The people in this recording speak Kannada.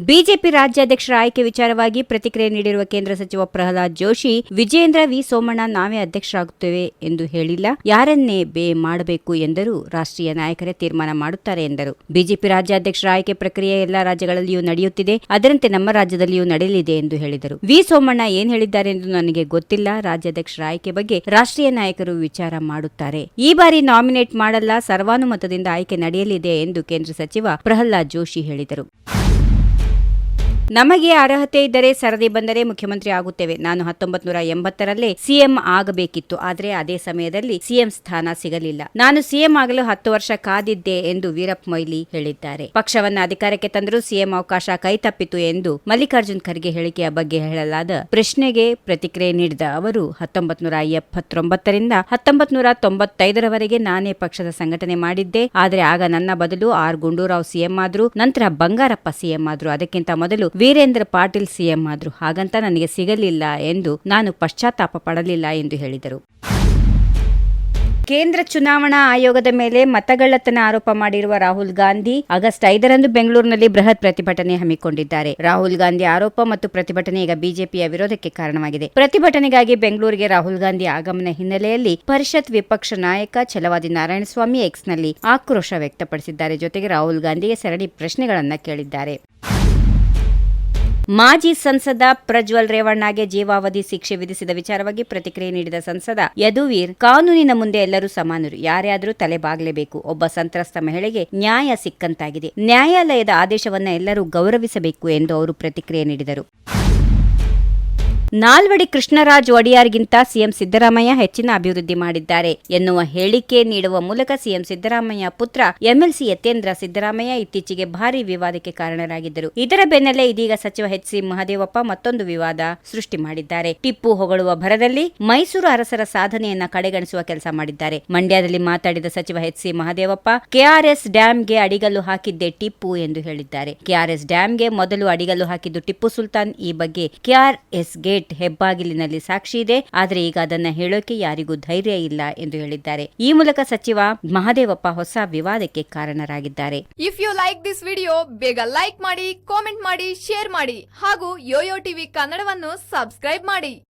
ಬಿಜೆಪಿ ರಾಜ್ಯಾಧ್ಯಕ್ಷರ ಆಯ್ಕೆ ವಿಚಾರವಾಗಿ ಪ್ರತಿಕ್ರಿಯೆ ನೀಡಿರುವ ಕೇಂದ್ರ ಸಚಿವ ಪ್ರಹ್ಲಾದ್ ಜೋಶಿ ವಿಜೇಂದ್ರ ವಿ. ಸೋಮಣ್ಣ ನಾವೇ ಅಧ್ಯಕ್ಷರಾಗುತ್ತೇವೆ ಎಂದು ಹೇಳಿಲ್ಲ. ಯಾರನ್ನೇ ಬೇ ಮಾಡಬೇಕು ಎಂದರೂ ರಾಷ್ಟ್ರೀಯ ನಾಯಕರೇ ತೀರ್ಮಾನ ಮಾಡುತ್ತಾರೆ ಎಂದರು. ಬಿಜೆಪಿ ರಾಜ್ಯಾಧ್ಯಕ್ಷರ ಆಯ್ಕೆ ಪ್ರಕ್ರಿಯೆ ಎಲ್ಲಾ ರಾಜ್ಯಗಳಲ್ಲಿಯೂ ನಡೆಯುತ್ತಿದೆ. ಅದರಂತೆ ನಮ್ಮ ರಾಜ್ಯದಲ್ಲಿಯೂ ನಡೆಯಲಿದೆ ಎಂದು ಹೇಳಿದರು. ವಿ. ಸೋಮಣ್ಣ ಏನ್ ಹೇಳಿದ್ದಾರೆ ಎಂದು ನನಗೆ ಗೊತ್ತಿಲ್ಲ. ರಾಜ್ಯಾಧ್ಯಕ್ಷರ ಆಯ್ಕೆ ಬಗ್ಗೆ ರಾಷ್ಟ್ರೀಯ ನಾಯಕರು ವಿಚಾರ ಮಾಡುತ್ತಾರೆ. ಈ ಬಾರಿ ನಾಮಿನೇಟ್ ಮಾಡಲ್ಲ. ಸರ್ವಾನುಮತದಿಂದ ಆಯ್ಕೆ ನಡೆಯಲಿದೆ ಎಂದು ಕೇಂದ್ರ ಸಚಿವ ಪ್ರಹ್ಲಾದ್ ಜೋಶಿ ಹೇಳಿದರು. ನಮಗೆ ಅರ್ಹತೆ ಇದ್ದರೆ ಸರದಿ ಬಂದರೆ ಮುಖ್ಯಮಂತ್ರಿ ಆಗುತ್ತೇವೆ. ನಾನು ಹತ್ತೊಂಬತ್ ನೂರ ಎಂಬತ್ತರಲ್ಲೇ ಸಿಎಂ ಆಗಬೇಕಿತ್ತು. ಆದರೆ ಅದೇ ಸಮಯದಲ್ಲಿ ಸಿಎಂ ಸ್ಥಾನ ಸಿಗಲಿಲ್ಲ. ನಾನು ಸಿಎಂ ಆಗಲು ಹತ್ತು ವರ್ಷ ಕಾದಿದ್ದೆ ಎಂದು ವೀರಪ್ಪ ಮೊಯ್ಲಿ ಹೇಳಿದ್ದಾರೆ. ಪಕ್ಷವನ್ನ ಅಧಿಕಾರಕ್ಕೆ ತಂದರೂ ಸಿಎಂ ಅವಕಾಶ ಕೈತಪ್ಪಿತು ಎಂದು ಮಲ್ಲಿಕಾರ್ಜುನ್ ಖರ್ಗೆ ಹೇಳಿಕೆಯ ಬಗ್ಗೆ ಹೇಳಲಾದ ಪ್ರಶ್ನೆಗೆ ಪ್ರತಿಕ್ರಿಯೆ ನೀಡಿದ ಅವರು ಹತ್ತೊಂಬತ್ ನೂರ ಎಪ್ಪತ್ತೊಂಬತ್ತರಿಂದ ಹತ್ತೊಂಬತ್ ನೂರ ತೊಂಬತ್ತೈದರವರೆಗೆ ನಾನೇ ಪಕ್ಷದ ಸಂಘಟನೆ ಮಾಡಿದ್ದೆ. ಆದರೆ ಆಗ ನನ್ನ ಬದಲು ಆರ್ ಗುಂಡೂರಾವ್ ಸಿಎಂ ಆದ್ರು, ನಂತರ ಬಂಗಾರಪ್ಪ ಸಿಎಂ ಆದ್ರು. ಅದಕ್ಕಿಂತ ಮೊದಲು ವೀರೇಂದ್ರ ಪಾಟೀಲ್ ಸಿಎಂ ಆದ್ರು ಹಾಗಂತ ನನಗೆ ಸಿಗಲಿಲ್ಲ ಎಂದು ನಾನು ಪಶ್ಚಾತ್ತಾಪ ಪಡಲಿಲ್ಲ ಎಂದು ಹೇಳಿದರು. ಕೇಂದ್ರ ಚುನಾವಣಾ ಆಯೋಗದ ಮೇಲೆ ಮತಗಳ್ಳತನ ಆರೋಪ ಮಾಡಿರುವ ರಾಹುಲ್ ಗಾಂಧಿ ಆಗಸ್ಟ್ ಐದರಂದು ಬೆಂಗಳೂರಿನಲ್ಲಿ ಬೃಹತ್ ಪ್ರತಿಭಟನೆ ಹಮ್ಮಿಕೊಂಡಿದ್ದಾರೆ. ರಾಹುಲ್ ಗಾಂಧಿ ಆರೋಪ ಮತ್ತು ಪ್ರತಿಭಟನೆ ಈಗ ಬಿಜೆಪಿಯ ವಿರೋಧಕ್ಕೆ ಕಾರಣವಾಗಿದೆ. ಪ್ರತಿಭಟನೆಗಾಗಿ ಬೆಂಗಳೂರಿಗೆ ರಾಹುಲ್ ಗಾಂಧಿ ಆಗಮನ ಹಿನ್ನೆಲೆಯಲ್ಲಿ ಪರಿಷತ್ ವಿಪಕ್ಷ ನಾಯಕ ಛಲವಾದಿ ನಾರಾಯಣಸ್ವಾಮಿ ಎಕ್ಸ್ನಲ್ಲಿ ಆಕ್ರೋಶ ವ್ಯಕ್ತಪಡಿಸಿದ್ದಾರೆ. ಜೊತೆಗೆ ರಾಹುಲ್ ಗಾಂಧಿಗೆ ಸರಣಿ ಪ್ರಶ್ನೆಗಳನ್ನು ಕೇಳಿದ್ದಾರೆ. ಮಾಜಿ ಸಂಸದ ಪ್ರಜ್ವಲ್ ರೇವಣ್ಣಗೆ ಜೀವಾವಧಿ ಶಿಕ್ಷೆ ವಿಧಿಸಿದ ವಿಚಾರವಾಗಿ ಪ್ರತಿಕ್ರಿಯೆ ನೀಡಿದ ಸಂಸದ ಯದುವೀರ್, ಕಾನೂನಿನ ಮುಂದೆ ಎಲ್ಲರೂ ಸಮಾನರು, ಯಾರೇ ಆದರೂ ತಲೆ ಬಾಗಲೇಬೇಕು. ಒಬ್ಬ ಸಂತ್ರಸ್ತ ಮಹಿಳೆಗೆ ನ್ಯಾಯ ಸಿಕ್ಕಂತಾಗಿದೆ. ನ್ಯಾಯಾಲಯದ ಆದೇಶವನ್ನ ಎಲ್ಲರೂ ಗೌರವಿಸಬೇಕು ಎಂದು ಅವರು ಪ್ರತಿಕ್ರಿಯೆ ನೀಡಿದರು. ನಾಲ್ವಡಿ ಕೃಷ್ಣರಾಜ್ ಒಡೆಯಾರ್ಗಿಂತ ಸಿಎಂ ಸಿದ್ದರಾಮಯ್ಯ ಹೆಚ್ಚಿನ ಅಭಿವೃದ್ಧಿ ಮಾಡಿದ್ದಾರೆ ಎನ್ನುವ ಹೇಳಿಕೆ ನೀಡುವ ಮೂಲಕ ಸಿಎಂ ಸಿದ್ದರಾಮಯ್ಯ ಪುತ್ರ ಎಂಎಲ್ಸಿ ಯತೇಂದ್ರ ಸಿದ್ದರಾಮಯ್ಯ ಇತ್ತೀಚೆಗೆ ಭಾರಿ ವಿವಾದಕ್ಕೆ ಕಾರಣರಾಗಿದ್ದರು. ಇದರ ಬೆನ್ನಲ್ಲೇ ಇದೀಗ ಸಚಿವ ಎಚ್ ಸಿ ಮಹದೇವಪ್ಪ ಮತ್ತೊಂದು ವಿವಾದ ಸೃಷ್ಟಿ ಮಾಡಿದ್ದಾರೆ. ಟಿಪ್ಪು ಹೊಗಳುವ ಭರದಲ್ಲಿ ಮೈಸೂರು ಅರಸರ ಸಾಧನೆಯನ್ನ ಕಡೆಗಣಿಸುವ ಕೆಲಸ ಮಾಡಿದ್ದಾರೆ. ಮಂಡ್ಯದಲ್ಲಿ ಮಾತಾಡಿದ ಸಚಿವ ಎಚ್ ಸಿ ಮಹದೇವಪ್ಪ, ಕೆಆರ್ಎಸ್ ಡ್ಯಾಂಗೆ ಅಡಿಗಲ್ಲು ಹಾಕಿದ್ದೆ ಟಿಪ್ಪು ಎಂದು ಹೇಳಿದ್ದಾರೆ. ಕೆಆರ್ಎಸ್ ಡ್ಯಾಂಗೆ ಮೊದಲು ಅಡಿಗಲ್ಲು ಹಾಕಿದ್ದು ಟಿಪ್ಪು ಸುಲ್ತಾನ್. ಈ ಬಗ್ಗೆ ಕೆಆರ್ಎಸ್ ಗೇಟ್ ಹೆಬ್ಬಾಗಿಲಿನಲ್ಲಿ ಸಾಕ್ಷಿ ಇದೆ. ಆದರೆ ಈಗ ಅದನ್ನ ಹೇಳೋಕೆ ಯಾರಿಗೂ ಧೈರ್ಯ ಇಲ್ಲ ಎಂದು ಹೇಳಿದ್ದಾರೆ. ಈ ಮೂಲಕ ಸಚಿವ ಮಹದೇವಪ್ಪ ಹೊಸ ವಿವಾದಕ್ಕೆ ಕಾರಣರಾಗಿದ್ದಾರೆ. If you like this video ಬೇಗ ಲೈಕ್ ಮಾಡಿ ಕಾಮೆಂಟ್ ಮಾಡಿ ಶೇರ್ ಮಾಡಿ ಹಾಗೂ ಯೋಯೋ ಟಿವಿ ಕನ್ನಡವನ್ನು ಸಬ್ಸ್ಕ್ರೈಬ್ ಮಾಡಿ.